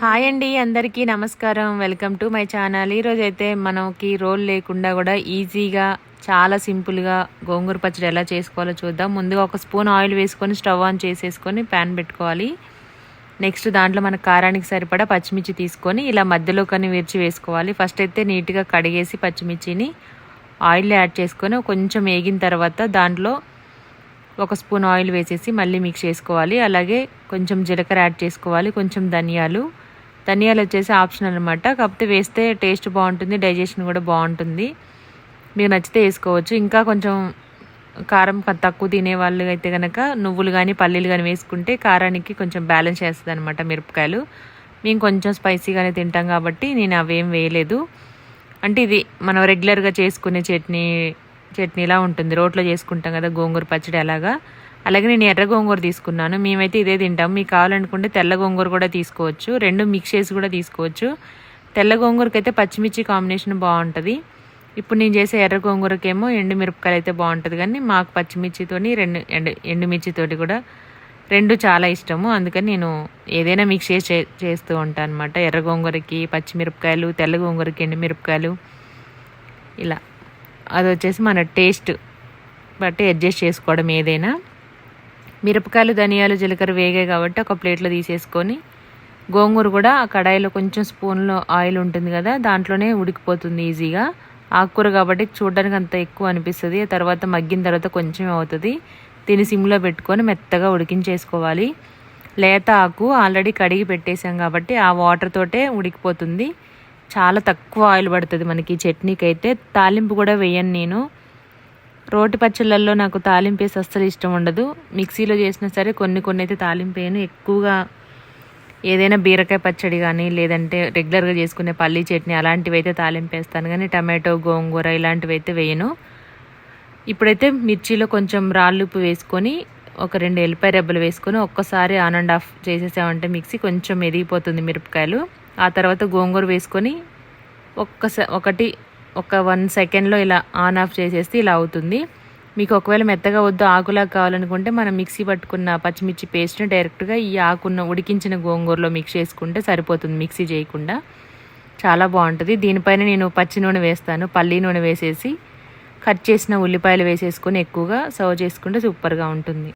Hi అండి అందరికీ నమస్కారం. Welcome to my channel. ఈరోజు అయితే మనకి రోల్ లేకుండా కూడా ఈజీగా చాలా సింపుల్గా గోంగూర పచ్చడి ఎలా చేసుకోవాలో చూద్దాం. ముందుగా ఒక స్పూన్ ఆయిల్ వేసుకొని స్టవ్ ఆన్ చేసేసుకొని ప్యాన్ పెట్టుకోవాలి. నెక్స్ట్ దాంట్లో మన కారానికి సరిపడా పచ్చిమిర్చి తీసుకొని ఇలా మధ్యలో కానీ విరిచి వేసుకోవాలి. ఫస్ట్ అయితే నీట్గా కడిగేసి పచ్చిమిర్చిని ఆయిల్ యాడ్ చేసుకొని కొంచెం వేగిన తర్వాత దాంట్లో ఒక స్పూన్ ఆయిల్ వేసేసి మళ్ళీ మిక్స్ చేసుకోవాలి. అలాగే కొంచెం జీలకర్ర యాడ్ చేసుకోవాలి కొంచెం ధనియాలు. ధనియాలు వచ్చేసి ఆప్షన్ అనమాట కాకపోతే వేస్తే టేస్ట్ బాగుంటుంది డైజెషన్ కూడా బాగుంటుంది. మీకు నచ్చితే వేసుకోవచ్చు. ఇంకా కొంచెం కారం తక్కువ తినే వాళ్ళు అయితే కనుక నువ్వులు కానీ పల్లీలు కానీ వేసుకుంటే కారానికి కొంచెం బ్యాలెన్స్ చేస్తుంది అనమాట మిరపకాయలు. మేము కొంచెం స్పైసీగానే తింటాం కాబట్టి నేను అవేం వేయలేదు. అంటే ఇది మనం రెగ్యులర్గా చేసుకునే చట్నీ చట్నీలా ఉంటుంది. రోట్లో చేసుకుంటాం కదా గోంగూర పచ్చడి అలాగా. అలాగే నేను ఎర్ర గోంగూర తీసుకున్నాను. మేమైతే ఇదే తింటాం. మీకు కావాలనుకుంటే తెల్ల గోంగూర కూడా తీసుకోవచ్చు. రెండు మిక్స్ చేసి కూడా తీసుకోవచ్చు. తెల్ల గోంగూరకి అయితే పచ్చిమిర్చి కాంబినేషన్ బాగుంటుంది. ఇప్పుడు నేను చేసే ఎర్ర గోంగూరకేమో ఎండుమిరపకాయలు అయితే బాగుంటుంది. కానీ మాకు పచ్చిమిర్చితోని రెండు ఎండు ఎండుమిర్చితోటి కూడా రెండు చాలా ఇష్టము. అందుకని నేను ఏదైనా మిక్స్ చేసి చేస్తూ ఉంటాను అనమాట ఎర్ర గోంగూరకి పచ్చిమిరపకాయలు తెల్ల గోంగూరకి ఎండుమిరపకాయలు. ఇలా. అది వచ్చేసి మన టేస్ట్ బట్టి అడ్జస్ట్ చేసుకోవడం ఏదైనా. మిరపకాయలు ధనియాలు జీలకర్ర వేగాయి కాబట్టి ఒక ప్లేట్లో తీసేసుకొని గోంగూర కూడా ఆ కడాయిలో కొంచెం స్పూన్లో ఆయిల్ ఉంటుంది కదా దాంట్లోనే ఉడికిపోతుంది ఈజీగా. ఆకుకూర కాబట్టి చూడడానికి అంత ఎక్కువ అనిపిస్తుంది. తర్వాత మగ్గిన తర్వాత కొంచెం అవుతుంది. దీన్ని సిమ్లో పెట్టుకొని మెత్తగా ఉడికించేసుకోవాలి. లేత ఆకు ఆల్రెడీ కడిగి పెట్టేసాం కాబట్టి ఆ వాటర్ తోటే ఉడికిపోతుంది. చాలా తక్కువ ఆయిల్ పడుతుంది మనకి చట్నీకి అయితే తాలింపు కూడా వేయను నేను. రోటి పచ్చళ్ళల్లో నాకు తాలింపు వేసి అస్సలు ఇష్టం ఉండదు. మిక్సీలో చేసినా సరే కొన్ని కొన్ని అయితే తాలింపు వేయను ఎక్కువగా ఏదైనా బీరకాయ పచ్చడి కానీ లేదంటే రెగ్యులర్గా చేసుకునే పల్లీ చట్నీ అలాంటివి అయితే తాలింపు వేస్తాను కానీ టమాటో గోంగూర ఇలాంటివి అయితే వేయను. ఇప్పుడైతే మిర్చిలో కొంచెం రాళ్ళుప్పు వేసుకొని ఒక రెండు ఎల్లిపాయ రెబ్బలు వేసుకొని ఒక్కసారి ఆన్ అండ్ ఆఫ్ చేసేసామంటే మిక్సీ కొంచెం ఎదిగిపోతుంది మిరపకాయలు. ఆ తర్వాత గోంగూర వేసుకొని ఒక్కసారి ఒకటి ఒక వన్ సెకండ్లో ఇలా ఆన్ ఆఫ్ చేసేస్తే ఇలా అవుతుంది. మీకు ఒకవేళ మెత్తగా వద్దు ఆకులా కావాలనుకుంటే మనం మిక్సీ పట్టుకున్న పచ్చిమిర్చి పేస్ట్ని డైరెక్ట్గా ఈ ఆకున్న ఉడికించిన గోంగూరలో మిక్స్ చేసుకుంటే సరిపోతుంది మిక్సీ చేయకుండా. చాలా బాగుంటుంది. దీనిపైన నేను పచ్చి నూనె వేస్తాను. పల్లీ నూనె వేసేసి కట్ చేసిన ఉల్లిపాయలు వేసేసుకొని ఎక్కువగా సర్వ్ చేసుకుంటే సూపర్గా ఉంటుంది.